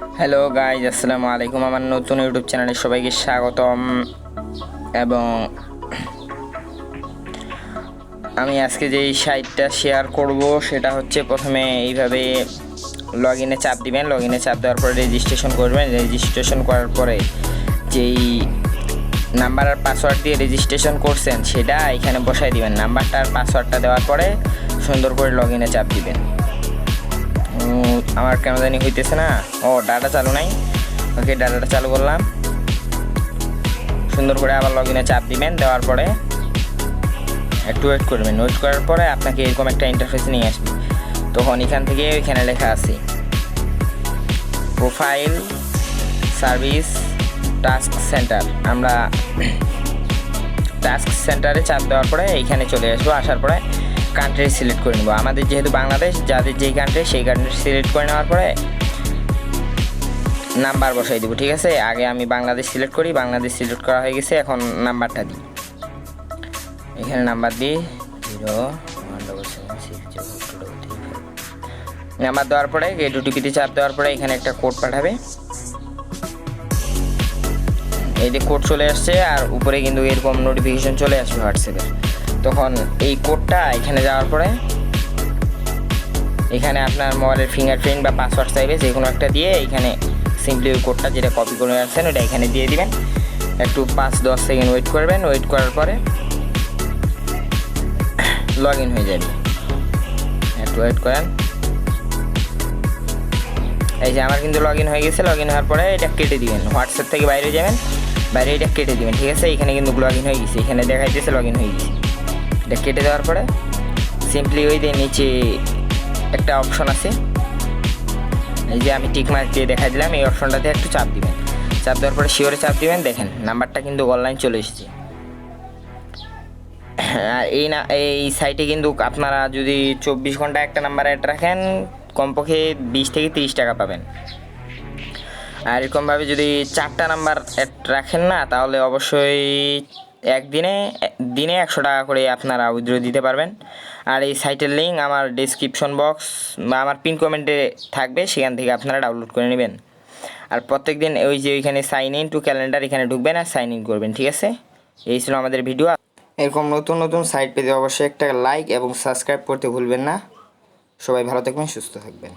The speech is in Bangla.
হ্যালো গাইজ আসসালামু আলাইকুম। আমার নতুন ইউটিউব চ্যানেলে সবাইকে স্বাগতম। এবং আমি আজকে যে সাইটটা শেয়ার করব, সেটা হচ্ছে প্রথমে এইভাবে লগ ইনে চাপ দিবেন। লগ ইনে চাপ দেওয়ার পরে রেজিস্ট্রেশন করবেন। রেজিস্ট্রেশন করার পরে যেই নাম্বার আর পাসওয়ার্ড দিয়ে রেজিস্ট্রেশন করছেন, সেটা এখানে বসাই দিবেন। নাম্বারটা আর পাসওয়ার্ডটা দেওয়ার পরে সুন্দর করে লগ ইনে চাপ দিবেন। আমার কেন জানি হইতেছে না। ও ডাটা চালু নাই। ওকে ডাটাটা চালু করলাম। সুন্দর করে আবার লগ ইনে চাপ দিবেন, দেওয়ার পরে একটু ওয়েট করবেন। ওয়েট করার পরে আপনাকে এরকম একটা ইন্টারফেস নিয়ে আসবে। তখন এখান থেকে এখানে লেখা আছে প্রোফাইল সার্ভিস টাস্ক সেন্টার আমরা টাস্ক সেন্টারে চাপ দেওয়ার পরে এইখানে চলে আসব। আসার পরে কান্ট্রি সিলেক্ট করে নেব। আমাদের যেহেতু বাংলাদেশ, যাদের যেই কান্ট্রি সেই কান্ট্রি সিলেক্ট করে নেওয়ার পরে নাম্বার বসাই দেবো, ঠিক আছে? আগে আমি বাংলাদেশ সিলেক্ট করি, বাংলাদেশ সিলেক্ট করা হয়ে গেছে, এখন নাম্বারটা দিই। এখানে নাম্বার দিই zero one double seven six zero double three number দেওয়ার পরে গেট ওটিপিতে চাপ দেওয়ার পরে এখানে একটা কোড পাঠাবে। এই যে কোড চলে আসছে, আর উপরে কিন্তু এরকম নোটিফিকেশন চলে আসবে হোয়াটসঅ্যাপে তখন এই কোডটা এখানে যাওয়ার পরে এখানে আপনার মোবাইলের ফিঙ্গারপ্রিন্ট বা পাসওয়ার্ড চাইবে যে কোনো একটা দিয়ে এখানে সিম্পলি ওই কোডটা যেটা কপি করে আসছেন ওটা এখানে দিয়ে দিবেন। একটু পাঁচ, দশ সেকেন্ড ওয়েট করবেন ওয়েট করার পরে লগ ইন হয়ে যাবে। একটু ওয়েট করেন। এই যে আমার কিন্তু লগ ইন হয়ে গেছে লগ ইন হওয়ার পরে এটা কেটে দিবেন। হোয়াটসঅ্যাপ থেকে বাইরে যাবেন, বাইরে এটা কেটে দিবেন, ঠিক আছে? এখানে কিন্তু লগ ইন হয়ে গেছে, এখানে দেখাইতেছে লগ ইন হয়ে গেছে। এটা কেটে দেওয়ার পরে সিম্পলি ওই দিয়ে নিচে একটা অপশন আছে। এই যে আমি টিক মার্ক দিয়ে দেখা দিলাম, এই অপশনটাতে একটু চাপ দিবেন। চাপ দেওয়ার পরে শিওরে চাপ দিবেন, দেখেন নাম্বারটা কিন্তু অনলাইন চলে এসেছে। আর এই না, এই সাইটে কিন্তু আপনারা যদি চব্বিশ ঘণ্টা একটা নাম্বার অ্যাড রাখেন, কমপক্ষে বিশ থেকে তিরিশ টাকা পাবেন। আর এরকমভাবে যদি চারটা নাম্বার অ্যাড রাখেন না, তাহলে অবশ্যই একদিনে দিনে একশো টাকা করে আপনারা উইথড্র দিতে পারবেন। আর এই সাইটের লিঙ্ক আমার ডিসক্রিপশন বক্স বা আমার পিন কমেন্টে থাকবে, সেখান থেকে আপনারা ডাউনলোড করে নেবেন। আর প্রত্যেক দিন ওই যে ওইখানে সাইন ইন টু ক্যালেন্ডার এখানে ঢুকবেন আর সাইন ইন করবেন, ঠিক আছে? এই ছিল আমাদের ভিডিও এরকম নতুন নতুন সাইট পেতে অবশ্যই একটা লাইক এবং সাবস্ক্রাইব করতে ভুলবেন না। সবাই ভালো থাকবেন, সুস্থ থাকবেন।